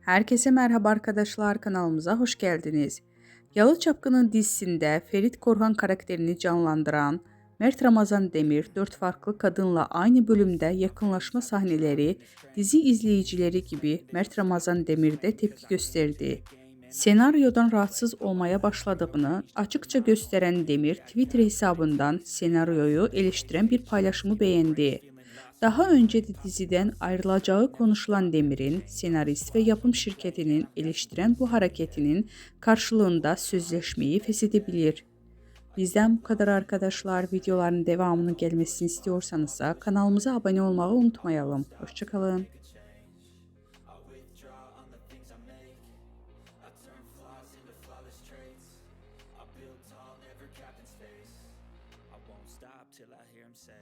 Herkese merhaba arkadaşlar kanalımıza hoş geldiniz. Yalı Çapkın'ın dizisinde Ferit Korhan karakterini canlandıran Mert Ramazan Demir dört farklı kadınla aynı bölümde yakınlaşma sahneleri dizi izleyicileri gibi Mert Ramazan Demir'de tepki gösterdi. Senaryodan rahatsız olmaya başladığını açıkça gösteren Demir Twitter hesabından senaryoyu eleştiren bir paylaşımı beğendi. Daha önce de diziden ayrılacağı konuşulan Demir'in senarist ve yapım şirketinin eleştiren bu hareketinin karşılığında sözleşmeyi feshedebilir. Bizden bu kadar arkadaşlar. Videoların devamının gelmesini istiyorsanız kanalımıza abone olmayı unutmayalım. Hoşçakalın. Till I hear him say